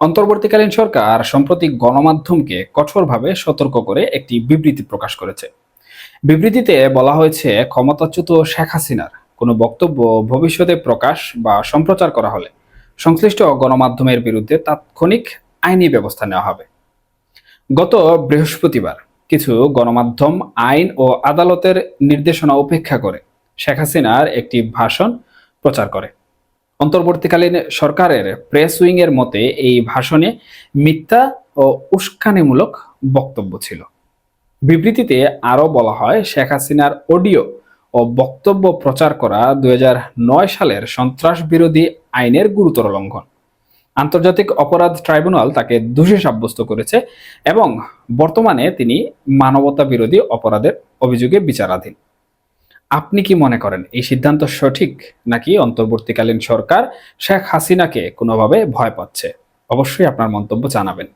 অন্তর্বর্তীকালীন সরকার সম্প্রতি গণমাধ্যমকে কঠোরভাবে সতর্ক করে একটি বিবৃতি প্রকাশ করেছে। বিবৃতিতে বলা হয়েছে, ক্ষমতাচ্যুত শেখ হাসিনার কোনো বক্তব্য ভবিষ্যতে প্রকাশ বা সম্প্রচার করা হলে সংশ্লিষ্ট গণমাধ্যমের বিরুদ্ধে তাৎক্ষণিক আইনি ব্যবস্থা নেওয়া হবে। গত বৃহস্পতিবার কিছু গণমাধ্যম আইন ও আদালতের নির্দেশনা উপেক্ষা করে শেখ হাসিনার একটি ভাষণ প্রচার করে। অন্তর্বর্তীকালীন সরকারের প্রেস উইং এর মতে এই ভাষণে মিথ্যা ও উস্কানিমূলক বক্তব্য ছিল। বিবৃতিতে আরও বলা হয়, শেখ হাসিনার অডিও ও বক্তব্য প্রচার করা দু হাজার নয় সালের সন্ত্রাস বিরোধী আইনের গুরুতর লঙ্ঘন। আন্তর্জাতিক অপরাধ ট্রাইব্যুনাল তাকে দোষী সাব্যস্ত করেছে এবং বর্তমানে তিনি মানবতা বিরোধী অপরাধের অভিযোগে বিচারাধীন। আপনি কি মনে করেন, এই সিদ্ধান্ত সঠিক নাকি অন্তর্বর্তীকালীন সরকার শেখ হাসিনাকে কোনোভাবে ভয় পাচ্ছে? অবশ্যই আপনার মন্তব্য জানাবেন।